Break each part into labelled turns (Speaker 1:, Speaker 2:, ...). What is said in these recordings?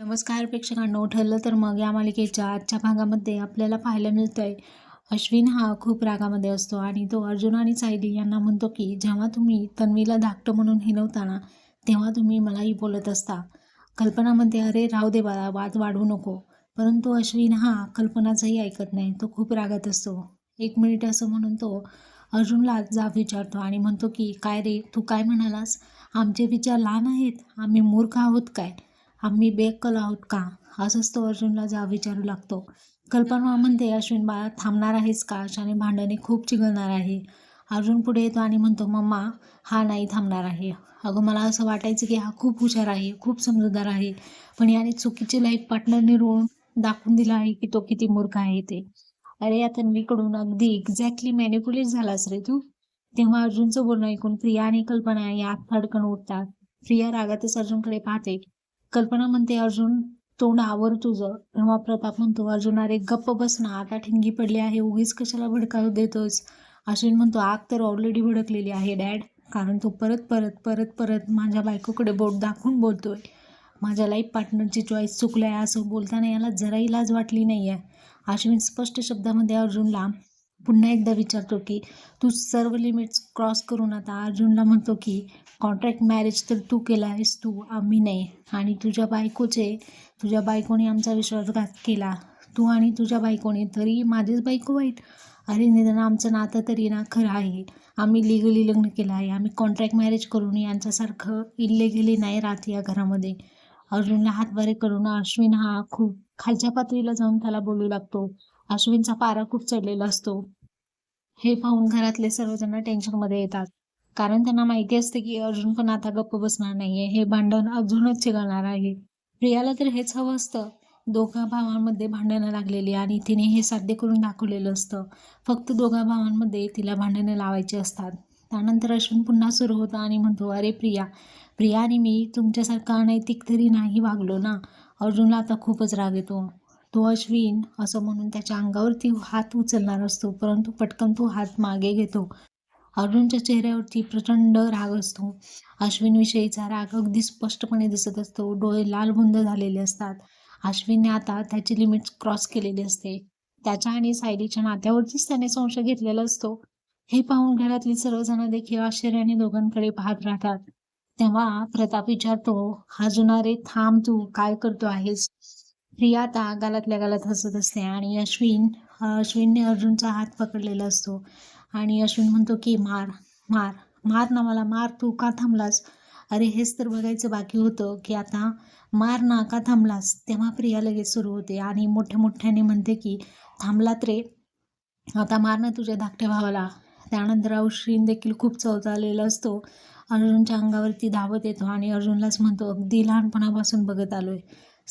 Speaker 1: नमस्कार प्रेक्षकांनो ठरलं तर मग या मालिकेच्या आजच्या भागामध्ये आपल्याला पाहायला मिळतंय अश्विन हा खूप रागामध्ये असतो आणि तो अर्जुन आणि सायली यांना म्हणतो की जेव्हा तुम्ही तन्वीला धाकटं म्हणून हिनवताना तेव्हा तुम्ही मलाही बोलत असता. कल्पना म्हणते अरे राहू दे बाळा वाद वाढवू नको. परंतु अश्विन हा कल्पनाचंही ऐकत नाही तो खूप रागात असतो. एक मिनिट असं म्हणून तो अर्जुनला जाब विचारतो आणि म्हणतो की काय रे तू काय म्हणालास? आमचे विचार लहान आहेत आम्ही मूर्ख आहोत काय? आम्ही बेकल आहोत का? असंच तो अर्जुनला जा विचारू लागतो. कल्पना म्हणते अश्विन बाळा थांबणार आहेस का? अशाने भांडणे खूप चिघळणार आहे. अर्जुन पुढे येतो आणि म्हणतो मम्मा हा नाही थांबणार आहे. अगं मला असं वाटायचं की हा खूप हुशार आहे खूप समजूतदार आहे. पण याने चुकीचे लाईफ पार्टनर निवडून दाखवून दिला आहे की तो किती मूर्ख आहे ते. अरे या तन्वीकडून अगदी एक्झॅक्टली मॅनिपुलेट झालास रे तू. तेव्हा अर्जुनचं बोलणं ऐकून प्रिया आणि कल्पना या फडकण उठतात. प्रिया रागातच अर्जुनकडे पाहते. कल्पना म्हणते अर्जुन तोंड आवर तुझं. तेव्हा प्रताप म्हणतो अर्जुन अरे गप्प बस ना आता ठिणगी पडली आहे उगीच कशाला भडका देतोस अश्विन म्हणतो आग तर ऑलरेडी भडकलेली आहे डॅड कारण तो परत परत परत परत माझ्या बायकोकडे बोट दाखवून बोलतोय. माझ्या लाईफ पार्टनरची चॉईस चुकलं आहे असं बोलताना याला जराही लाज वाटली नाही आहे अश्विन स्पष्ट शब्दामध्ये अर्जुनला पुन्हा एकदा विचारतो की तू सर्व लिमिट्स क्रॉस करून आता अर्जुनला म्हणतो की कॉन्ट्रॅक्ट मॅरेज तर तू केला आहेस तू आम्ही नाही. आणि तुझ्या बायकोचे तुझ्या बायकोने आमचा विश्वासघात केला. तू आणि तुझ्या बायकोने तरी माझीच बायको वाईट अरे निदान आमचं नातं तरी ना खरं आहे. आम्ही लिगली लग्न केलं आहे. आम्ही कॉन्ट्रॅक्ट मॅरेज करून यांच्यासारखं इल्ले गेले नाही राहत या घरामध्ये. अर्जुनला हातवारे करून अश्विन हा खूप खालच्या पातळीला जाऊन त्याला बोलू लागतो. अश्विनचा पारा खूप चढलेला असतो. हे पाहून घरातले सर्वजण टेन्शनमध्ये येतात. कारण त्यांना माहिती असते की अर्जुन पण आता गप्प बसणार नाहीये. हे भांडण अजूनच चिघळणार आहे. प्रियाला तर हेच हवं असतं. दोघा भावांमध्ये भांडणं लागलेली आणि तिने हे साध्य करून दाखवलेलं असतं. फक्त दोघा भावांमध्ये तिला भांडणं लावायची असतात. त्यानंतर अश्विन पुन्हा सुरू होतं आणि म्हणतो अरे प्रिया प्रिया आणि मी तुमच्यासारखा अनैतिक तरी नाही वागलो ना? अर्जुनला आता खूपच राग येतो. तो अश्विन असं म्हणून त्याच्या अंगावरती हात उचलणार असतो परंतु पटकन तो हात मागे घेतो. अर्जुनच्या चेहऱ्यावरती प्रचंड राग असतो. अश्विनविषयीचा राग अगदी स्पष्टपणे दिसत असतो. डोळे लालबुंद झालेले असतात. अश्विनने आता त्याची लिमिट क्रॉस केलेली असते. त्याच्या आणि सायलीच्या नात्यावरतीच त्याने संशय घेतलेला असतो. हे पाहून घरातली सर्वजण देखील आश्चर्याने दोघांकडे पाहत राहतात. तेव्हा प्रताप विचारतो हा जुनारे थांब तू काय करतो आहेस? प्रिया आता गालातल्या गालात हसत असते आणि अश्विन अश्विनने अर्जुनचा हात पकडलेला असतो आणि अश्विन म्हणतो की मार मार मार ना मला मार तू का थांबलास? अरे हेच तर बघायचं बाकी होतं की आता मार ना का थांबलास? तेव्हा प्रिया लगेच सुरू होते आणि मोठ्या मोठ्याने म्हणते की थांबलात रे. आता मार ना तुझ्या धाकट्या भावाला. त्यानंतर अश्विन देखील खूप चवचालेला असतो. अर्जुनच्या अंगावरती धावत येतो आणि अर्जुनलाच म्हणतो अगदी लहानपणापासून बघत आलोय.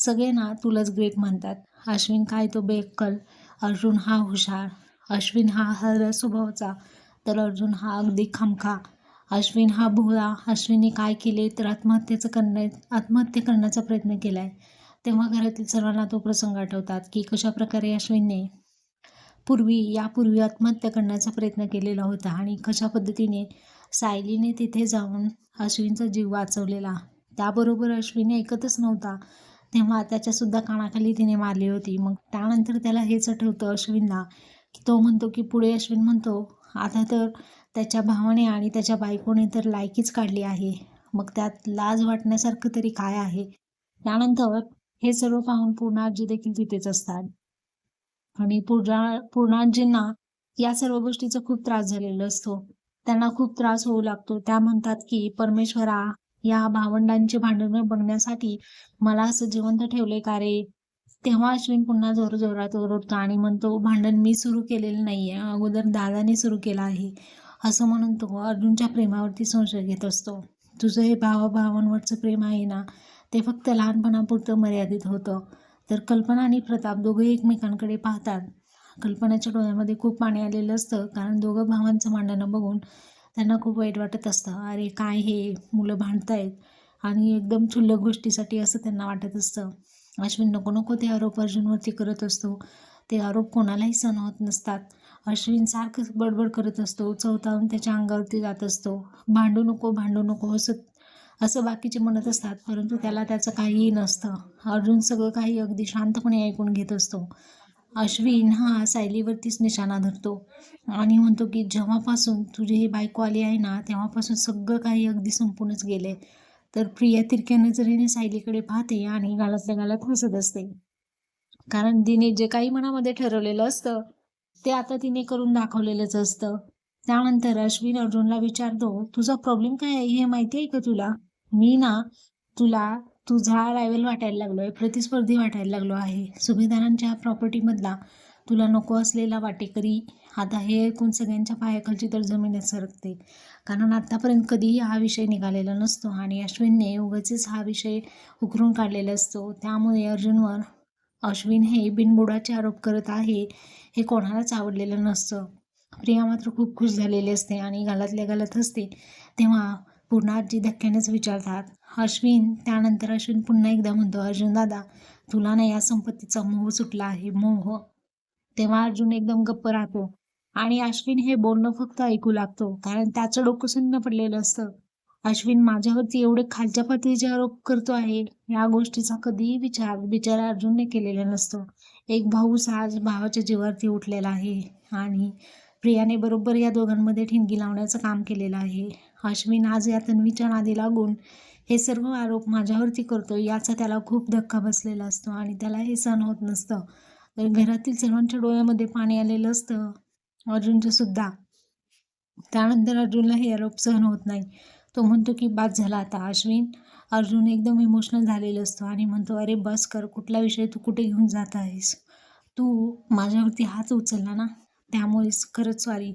Speaker 1: सगळे ना तुलाच ग्रेट म्हणतात अश्विन काय तो बेक्कल अर्जुन हा हुशार. अश्विन हा हर स्वभावाचा. तर अर्जुन हा अगदी खमखा. अश्विन हा भोळा. अश्विनने काय केले तर आत्महत्येचं करण्या आत्महत्या करण्याचा प्रयत्न केला आहे तेव्हा घरातील सर्वांना तो प्रसंग आठवतात की कशाप्रकारे अश्विनने पूर्वी यापूर्वी आत्महत्या करण्याचा प्रयत्न केलेला होता आणि कशा पद्धतीने सायलीने तिथे जाऊन अश्विनचा जीव वाचवलेला. त्याबरोबर अश्विन ऐकतच नव्हता. तेव्हा त्याच्यासुद्धा कानाखाली तिने मारली होती. मग त्यानंतर त्याला हेच आठवतं अश्विनला की तो म्हणतो की पुढे अश्विन म्हणतो आता तर त्याच्या भावाने आणि त्याच्या बायकोने तर लायकीच काढली आहे. मग त्यात लाज वाटण्यासारखं तरी काय आहे? त्यानंतर हे सर्व पाहून पूर्णाजी देखील तिथेच असतात. आणि पूर्णा पूर्णाजींना या सर्व गोष्टीचा खूप त्रास झालेला असतो. त्यांना खूप त्रास होऊ लागतो. त्या म्हणतात की परमेश्वरा या भावंडांचे भांडणं बघण्यासाठी मला असं जिवंत ठेवले का रे? तेव्हा अश्विन पुन्हा जोर जोरात ओरडतो आणि म्हणतो भांडण मी सुरू केलेलं नाहीये. अगोदर दादाने सुरू केलं आहे. असं म्हणून तो अर्जुनच्या प्रेमावरती संशय घेत असतो. तुझं हे भावाभावांवरचं प्रेम आहे ना ते फक्त लहानपणापुरतं मर्यादित होतं. तर कल्पना आणि प्रताप दोघे एकमेकांकडे पाहतात. कल्पनाच्या डोळ्यामध्ये खूप पाणी आलेलं असतं कारण दोघं भावांचं भांडणं बघून त्यांना खूप वाईट वाटत असतं. अरे काय हे मुलं भांडतायत? आणि एकदम क्षुल्लक गोष्टीसाठी असं त्यांना वाटत असतं. अश्विन नको नको ते आरोप अर्जुनवरती करत असतो. ते आरोप कोणालाही सहन होत नसतात. अश्विन सारखं बडबड करत असतो चौथावून त्याच्या अंगावरती जात असतो. भांडू नको भांडू नको असं असं बाकीचे म्हणत असतात परंतु त्याला त्याचं काहीही नसतं. अर्जुन सगळं काही अगदी शांतपणे ऐकून घेत असतो. अश्विन हा सायलीवरतीच निशाणा धरतो. आणि म्हणतो की जेव्हापासून तुझी ही बायको आली आहे ना तेव्हापासून सगळं काही अगदी संपूनच गेले तर प्रिया तिरक्या नजरेने सायलीकडे पाहते आणि गालातल्या गालात हसत असते. कारण तिने जे काही मनामध्ये ठरवलेलं असतं ते आता तिने करून दाखवलेलंच असतं. त्यानंतर अश्विन अर्जुनला विचारतो तुझा प्रॉब्लेम काय आहे? हे माहिती आहे का तुला? मी ना तुला तुझा रायवल वाटायला लागलो आहे प्रतिस्पर्धी वाटायला लागलो आहे. सुभेदारांच्या प्रॉपर्टीमधला तुला नको असलेला वाटेकरी आता हे ऐकून सगळ्यांच्या पायाखालची तर जमीन सरकते. कारण आत्तापर्यंत कधीही हा विषय निघालेला नसतो आणि अश्विनने उगाचेच हा विषय उकरून काढलेला असतो. त्यामुळे अर्जुनवर अश्विन हे बिनबुडाचे आरोप करत आहे हे कोणालाच आवडलेलं नसतं. प्रिया मात्र खूप खुश झालेली असते आणि गालातल्या गालात असते तेव्हा पूर्ण आजी धक्क्यानेच विचारतात अश्विन त्यानंतर अश्विन पुन्हा एकदा म्हणतो अर्जुन दादा तुला ना या संपत्तीचा मोह सुटला आहे मोह. तेव्हा अर्जुन एकदम गप्प राहतो. आणि अश्विन हे बोलणं फक्त ऐकू लागतो कारण त्याचं डोकं सुन्न पडलेलं असतं. अश्विन माझ्यावरती एवढे खालच्या पातळीचे आरोप करतो आहे या गोष्टीचा कधीही विचार बिचारा अर्जुनने केलेला नसतो. एक भाऊ आज भावाच्या जीवावरती उठलेला आहे आणि प्रियाने बरोबर या दोघांमध्ये ठिणगी लावण्याचं काम केलेलं आहे. अश्विन आज या तन्वीच्या नादी लागून हे सर्व आरोप माझ्यावरती करतो याचा त्याला खूप धक्का बसलेला असतो आणि त्याला हे सहन होत नसतं. तर घरातील सर्वांच्या डोळ्यामध्ये पाणी आलेलं असतं अर्जुनचं सुद्धा. त्यानंतर अर्जुनला हे आरोप सहन होत नाही. तो म्हणतो की बाद झाला आता अश्विन. अर्जुन एकदम इमोशनल झालेला असतो आणि म्हणतो अरे बस कर कुठला विषय तू कुठे घेऊन जात आहेस? तू माझ्यावरती हात उचलला ना? त्यामुळेच खरंच सॉरी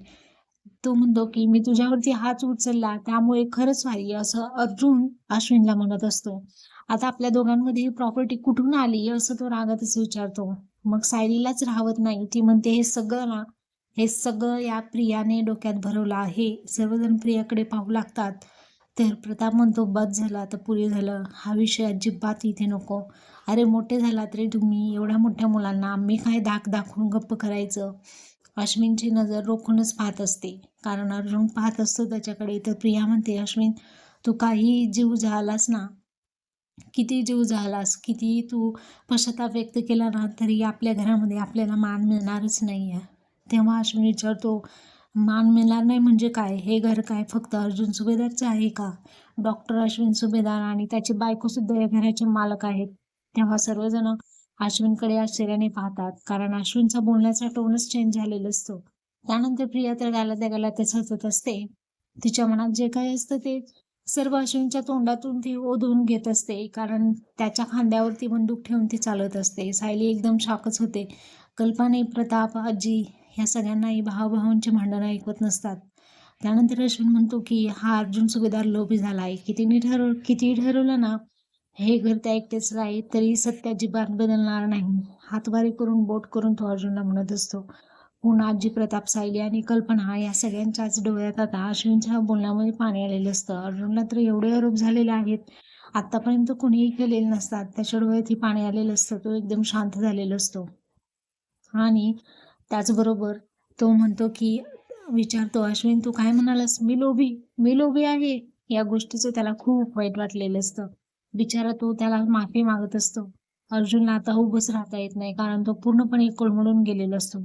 Speaker 1: तो म्हणतो की मी तुझ्यावरती हात उचलला त्यामुळे खरंच सॉरी असं अर्जुन अश्विनला म्हणत असतो. आता आपल्या दोघांमध्ये ही प्रॉपर्टी कुठून आली असं तो रागातच विचारतो. मग सायलीलाच राहत नाही. ती म्हणते हे सगळं ना हे सगळं या प्रियाने डोक्यात भरवलं आहे. सर्वजण प्रियाकडे पाहू लागतात. तर प्रताप म्हणतो बस झाला आता पुरे झालं. हा विषय अजिबात इथे नको. अरे मोठे झालात रे तुम्ही. एवढ्या मोठ्या मुलांना आम्ही काय धाक दाखवून गप्प करायचं? अश्विनची नजर रोखूनच पाहत असते. कारण अर्जुन पाहत असतो त्याच्याकडे. तर प्रिया म्हणते अश्विन तू काही जीव झालास ना? किती जीव झालास? किती तू पश्चाताप व्यक्त केला ना तरी आपल्या घरामध्ये आपल्याला मान मिळणारच नाही आहे तेव्हा अश्विन विचारतो मान मिळणार नाही म्हणजे काय? हे घर काय? फक्त अर्जुन सुभेदारचं आहे का? डॉक्टर अश्विन सुभेदार आणि त्याची बायकोसुद्धा या घराचे मालक आहेत. तेव्हा सर्वजण अश्विनकडे आश्चर्याने पाहतात कारण अश्विनचा बोलण्याचा टोनच चेंज झालेला असतो. त्यानंतर प्रिया तर गाला त्या गाला तेच हसत असते. तिच्या मनात जे काही असतं ते सर्व अश्विनच्या तोंडातून ती ओधून घेत असते कारण त्याच्या खांद्यावरती बंदूक ठेवून ती चालत असते. सायली एकदम शाकच होते. कल्पाने प्रताप आजी ह्या सगळ्यांनाही भावभावांचे भांडणं ऐकवत नसतात. त्यानंतर अश्विन म्हणतो की हा अर्जुन सुभेदार लोभी झाला आहे कितीने ठरव किती ठरवलं ना हे घर त्या एकटेच राहील तरी सत्य अजिबात बदलणार नाही. हातवारी करून बोट करून तो अर्जुनला म्हणत असतो पुन्हा आजी प्रताप सायली आणि कल्पना या सगळ्यांच्याच डोळ्यात आता अश्विनच्या बोलण्यामध्ये पाणी आलेलं असतं. अर्जुनला तर एवढे आरोप झालेले आहेत. आतापर्यंत कोणीही केलेले नसतात. त्याच्या डोळ्यातही पाणी आलेलं असतं. तो एकदम शांत झालेला असतो. आणि त्याचबरोबर तो म्हणतो की विचारतो अश्विन तू काय म्हणालास? मी लोभी मी लोभी आहे. या गोष्टीचं त्याला खूप वाईट वाटलेलं असतं. बिचारा तो त्याला माफी मागत असतो. अर्जुनला आता उभंच राहता येत नाही कारण तो पूर्णपणे कोलमडून गेलेला असतो.